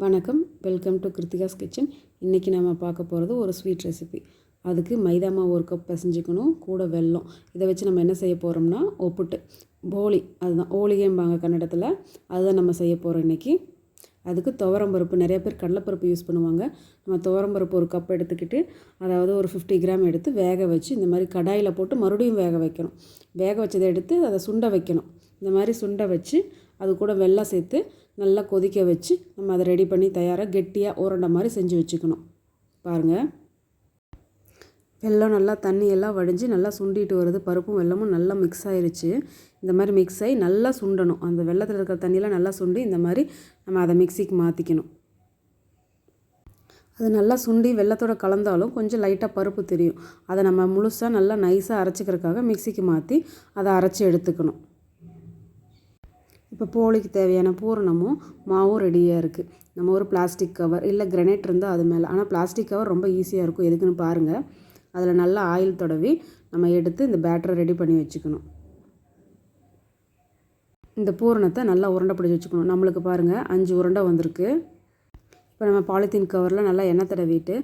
வணக்கம். Welcome to Kiruthika's kitchen இன்றைக்கி நம்ம பார்க்க போகிறது ஒரு ஸ்வீட் ரெசிபி அதுக்கு மைதா மாவு ஒரு கப் பிசைஞ்சிக்கணும் கூட வெல்லம். இதை வச்சு நம்ம என்ன செய்ய போகிறோம்னா ஒப்புட்டு போலி அதுதான். ஓலிகேம்பாங்க கன்னடத்தில். அதுதான் நம்ம செய்ய போகிறோம் இன்றைக்கி அதுக்கு துவரம்பருப்பு நிறைய பேர் கடலைப்பருப்பு யூஸ் பண்ணுவாங்க. நம்ம துவரம்பருப்பு ஒரு கப் எடுத்துக்கிட்டு அதாவது ஒரு ஃபிஃப்டி கிராம் எடுத்து வேக வச்சு இந்த மாதிரி கடாயில் போட்டு மறுபடியும் வேக வைக்கணும். வேக வச்சதை எடுத்து அதை சுண்ட வைக்கணும். இந்த மாதிரி சுண்ட வச்சு அது கூட வெள்ளம் சேர்த்து நல்லா கொதிக்க வச்சு நம்ம அதை ரெடி பண்ணி தயாராக கெட்டியாக உரண்டை மாதிரி செஞ்சு வச்சுக்கணும். பாருங்கள் வெல்லம் நல்லா தண்ணி எல்லாம் வடிஞ்சு நல்லா சுண்டிட்டு வருது. பருப்பும் வெல்லமும் நல்லா மிக்ஸ் ஆயிடுச்சு இந்த மாதிரி மிக்ஸ் ஆகி நல்லா சுண்டணும். அந்த வெள்ளத்தில் இருக்கிற தண்ணியெலாம் நல்லா சுண்டி இந்த மாதிரி நம்ம அதை மிக்சிக்கு மாற்றிக்கணும் அது நல்லா சுண்டி வெள்ளத்தோட கலந்தாலும் கொஞ்சம் லைட்டாக பருப்பு தெரியும். அதை நம்ம முழுசாக நல்லா நைஸாக அரைச்சிக்கிறதுக்காக மிக்சிக்கு மாற்றி அதை அரைச்சி எடுத்துக்கணும். இப்போ போலிக்கு தேவையான பூரணமும் மாவும் ரெடியாக இருக்குது நம்ம ஒரு பிளாஸ்டிக் கவர் இல்லை கிரனைட் இருந்தால் அது மேலே. ஆனால் பிளாஸ்டிக் கவர் ரொம்ப ஈஸியாக இருக்கும். எதுக்குன்னு பாருங்கள் அதில் நல்லா ஆயில் தடவி நம்ம எடுத்து இந்த பேட்டரை ரெடி பண்ணி வச்சுக்கணும். இந்த பூரணத்தை நல்லா உருண்டை பிடிச்சி வச்சுக்கணும். நம்மளுக்கு பாருங்கள் அஞ்சு உருண்டை வந்திருக்கு. இப்போ நம்ம பாலித்தீன் கவரில் நல்லா எண்ணெய் தடவிட்டு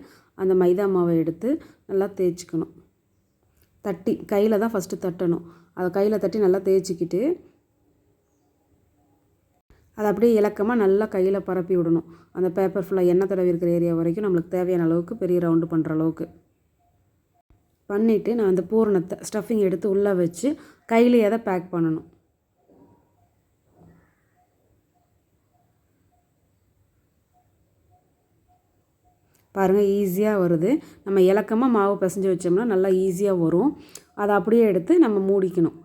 அந்த மைதா மாவை எடுத்து நல்லா தேய்ச்சிக்கணும். தட்டி கையில் தான் ஃபஸ்ட்டு தட்டணும். அதை கையில் தட்டி நல்லா தேய்ச்சிக்கிட்டு அதை அப்படியே இலக்கமாக நல்லா கையில் பரப்பி விடணும். அந்த பேப்பர் ஃபுல்லாக எண்ணெய் தடவி இருக்கிற ஏரியா வரைக்கும் நம்மளுக்கு தேவையான அளவுக்கு பெரிய ரவுண்டு பண்ணுற அளவுக்கு. பண்ணிவிட்டு நான் அந்த பூரணத்தை ஸ்டஃபிங் எடுத்து உள்ளே வச்சு கையிலேயே அதை பேக் பண்ணணும். பாருங்கள் ஈஸியாக வருது. நம்ம இலக்கமாக மாவு பிசைஞ்சு வச்சோம்னா நல்லா ஈஸியாக வரும். அதை அப்படியே எடுத்து நம்ம மூடிக்கணும்.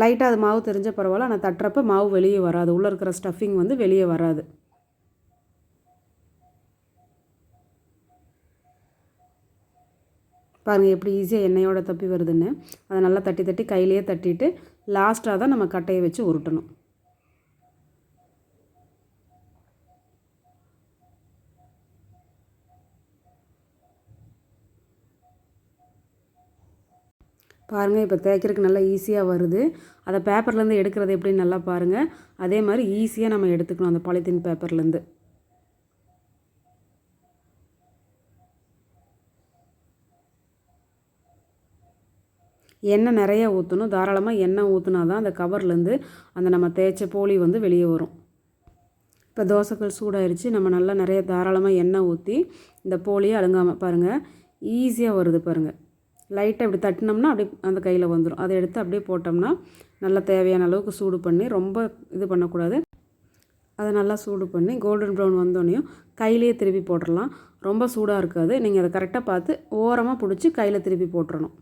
லைட்டாக அது மாவு தெரிஞ்ச பரவாயில்ல ஆனால் தட்டுறப்ப மாவு வெளியே வராது. உள்ளே இருக்கிற ஸ்டஃபிங் வந்து வெளியே வராது. பாருங்கள் எப்படி ஈஸியாக எண்ணெயோட தப்பி வருதுன்னு. அதை நல்லா தட்டி தட்டி கையிலேயே தட்டிட்டு லாஸ்ட்டாக தான் நம்ம கட்டையை வச்சு உருட்டணும். பாருங்கள் இப்போ தேய்க்கிறதுக்கு நல்லா ஈஸியாக வருது. அதை பேப்பர்லேருந்து எடுக்கிறது எப்படின்னு நல்லா பாருங்கள் அதே மாதிரி ஈஸியாக நம்ம எடுத்துக்கணும் அந்த பாலித்தீன் பேப்பர்லேருந்து எண்ணெய் நிறைய ஊற்றணும் தாராளமாக எண்ணெய் ஊற்றினா தான் அந்த கவர்லேருந்து அந்த நம்ம தேய்ச்ச போலி வந்து வெளியே வரும். இப்போ தோசைக்கல் சூடாயிருச்சு. நம்ம நல்லா நிறைய தாராளமாக எண்ணெய் ஊற்றி இந்த போலியை அழுங்காமல் பாருங்கள் ஈஸியாக வருது பாருங்கள் லைட்டாக இப்படி தட்டினோம்னா அப்படியே அந்த கையில் வந்துடும் அதை எடுத்து அப்படியே போட்டோம்னா நல்லா தேவையான அளவுக்கு சூடு பண்ணி ரொம்ப இது பண்ணக்கூடாது. அதை நல்லா சூடு பண்ணி கோல்டன் ப்ரௌன் வந்தோடனையும் கையிலேயே திருப்பி போட்டுடலாம் ரொம்ப சூடாக இருக்காது. நீங்கள் அதை கரெக்டாக பார்த்து ஓரமாக பிடிச்சி கையில் திருப்பி போட்டுறணும்.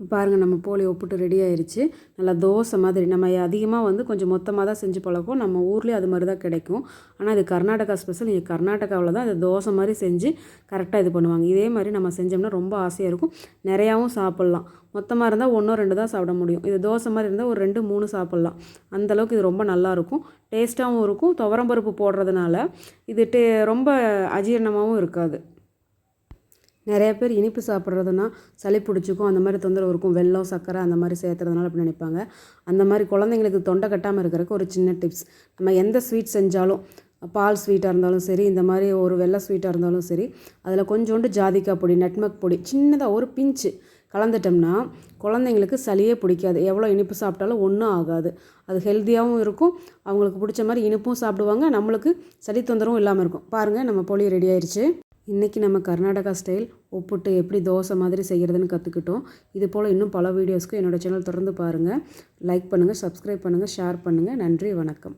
பாருங்கள் நம்ம போலி ஒப்புட்டு ரெடி ஆயிடுச்சு நல்லா தோசை மாதிரி. நம்ம அதிகமாக வந்து கொஞ்சம் மொத்தமாக தான் செஞ்சு பழக்கம் நம்ம ஊர்லேயே அது மாதிரி தான் கிடைக்கும். ஆனால் இது கர்நாடகா ஸ்பெஷல் இங்கே கர்நாடகாவில் தான் இது தோசை மாதிரி செஞ்சு கரெக்டாக இது பண்ணுவாங்க. இதே மாதிரி நம்ம செஞ்சோம்னா ரொம்ப ஆசையாக இருக்கும். நிறையாவும் சாப்பிட்லாம். மொத்தமாக இருந்தால் ஒன்றோ ரெண்டு தான் சாப்பிட முடியும். இது தோசை மாதிரி இருந்தால் ஒரு ரெண்டு மூணு சாப்பிட்லாம். அந்தளவுக்கு இது ரொம்ப நல்லாயிருக்கும் டேஸ்ட்டாகவும் இருக்கும். துவரம்பருப்பு போடுறதுனால இது டே ரொம்ப அஜீரணமாகவும் இருக்காது. நிறைய பேர் இனிப்பு சாப்பிட்றதுனா சளி பிடிச்சிக்கும் அந்த மாதிரி தொந்தரவு இருக்கும். வெள்ளம் சர்க்கரை அந்த மாதிரி சேர்த்துறதுனால அப்படி நினைப்பாங்க. அந்த மாதிரி குழந்தைங்களுக்கு தொண்டை கட்டாமல் இருக்கிறதுக்கு ஒரு சின்ன டிப்ஸ் நம்ம எந்த ஸ்வீட் செஞ்சாலும் பால் ஸ்வீட்டாக இருந்தாலும் சரி இந்த மாதிரி ஒரு வெள்ளை ஸ்வீட்டாக இருந்தாலும் சரி அதில் கொஞ்சோண்டு ஜாதிக்காய் பொடி நட்மக் பொடி சின்னதாக ஒரு பிஞ்சு கலந்துட்டோம்னா குழந்தைங்களுக்கு சளியே பிடிக்காது. எவ்வளோ இனிப்பு சாப்பிட்டாலும் ஒன்றும் ஆகாது. அது ஹெல்த்தியாகவும் இருக்கும். அவங்களுக்கு பிடிச்ச மாதிரி இனிப்பும் சாப்பிடுவாங்க. நம்மளுக்கு சளி தொந்தரவும் இல்லாமல் இருக்கும். பாருங்கள் நம்ம பொடி ரெடி ஆயிடுச்சு இன்றைக்கி நம்ம கர்நாடகா ஸ்டைல் ஒப்புட்டு எப்படி தோசை மாதிரி செய்கிறதுன்னு கற்றுக்கிட்டோம் இது போல் இன்னும் பல வீடியோஸ்க்கு என்னோடய சேனல் தொடர்ந்து பாருங்கள் லைக் பண்ணுங்கள் சப்ஸ்கிரைப் பண்ணுங்கள் ஷேர் பண்ணுங்கள் நன்றி வணக்கம்.